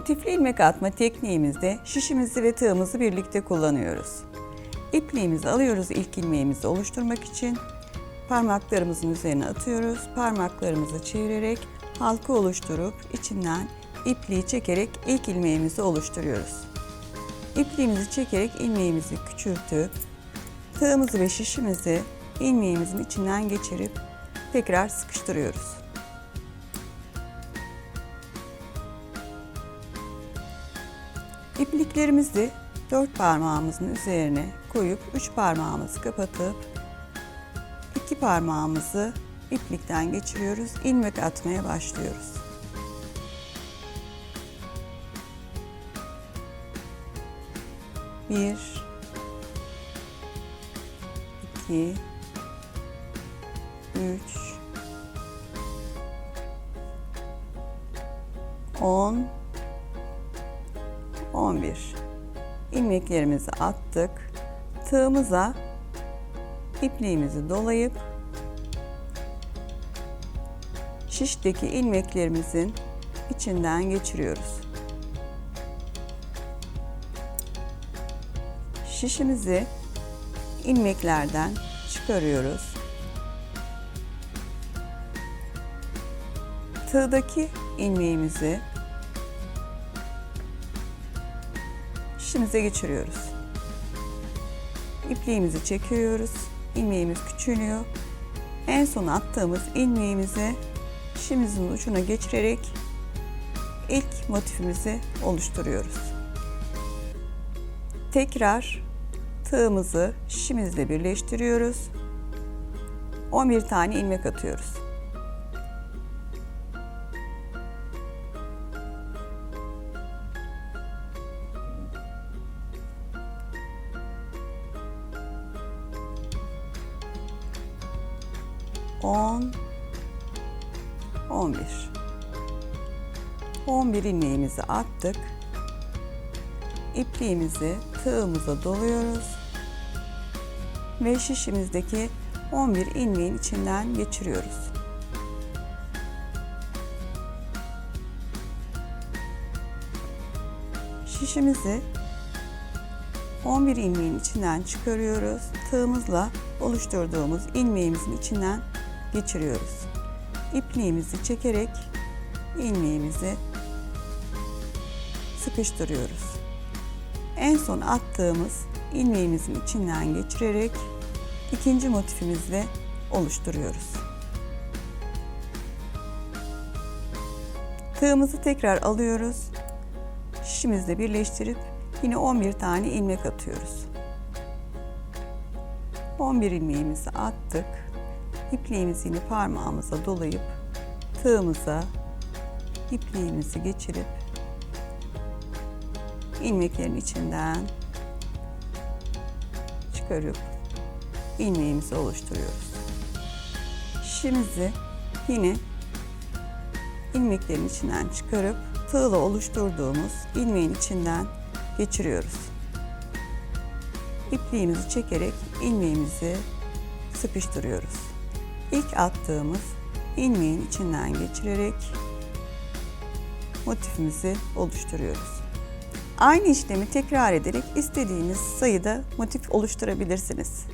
Motifli ilmek atma tekniğimizde şişimizi ve tığımızı birlikte kullanıyoruz. İpliğimizi alıyoruz ilk ilmeğimizi oluşturmak için. Parmaklarımızın üzerine atıyoruz. Parmaklarımızı çevirerek halka oluşturup içinden ipliği çekerek ilk ilmeğimizi oluşturuyoruz. İpliğimizi çekerek ilmeğimizi küçültüp tığımızı ve şişimizi ilmeğimizin içinden geçirip tekrar sıkıştırıyoruz. İpliklerimizi dört parmağımızın üzerine koyup üç parmağımızı kapatıp iki parmağımızı iplikten geçiriyoruz. ilmek atmaya başlıyoruz. Bir, iki, üç, on, 11 ilmeklerimizi attık. Tığımıza ipliğimizi dolayıp şişteki ilmeklerimizin içinden geçiriyoruz. Şişimizi ilmeklerden çıkarıyoruz. Tığdaki ilmeğimizi şişimize geçiriyoruz. İpliğimizi çekiyoruz. İlmeğimiz küçülüyor. En son attığımız ilmeğimizi şişimizin ucuna geçirerek ilk motifimizi oluşturuyoruz. Tekrar tığımızı şişimizle birleştiriyoruz. 11 tane ilmek atıyoruz. On, on bir. On bir ilmeğimizi attık. İpliğimizi tığımıza doluyoruz. Ve şişimizdeki 11 ilmeğin içinden geçiriyoruz. Şişimizi 11 ilmeğin içinden çıkarıyoruz. Tığımızla oluşturduğumuz ilmeğimizin içinden geçiriyoruz. İpliğimizi çekerek ilmeğimizi sıkıştırıyoruz. En son attığımız ilmeğimizin içinden geçirerek ikinci motifimizle oluşturuyoruz. Tığımızı tekrar alıyoruz. Şişimizle birleştirip yine 11 tane ilmek atıyoruz. 11 ilmeğimizi attık. İpliğimizi yine parmağımıza dolayıp tığımıza ipliğimizi geçirip ilmeklerin içinden çıkarıp ilmeğimizi oluşturuyoruz. Şişimizi yine ilmeklerin içinden çıkarıp tığla oluşturduğumuz ilmeğin içinden geçiriyoruz. İpliğimizi çekerek ilmeğimizi sıkıştırıyoruz. İlk attığımız ilmeğin içinden geçirerek motifimizi oluşturuyoruz. Aynı işlemi tekrar ederek istediğiniz sayıda motif oluşturabilirsiniz.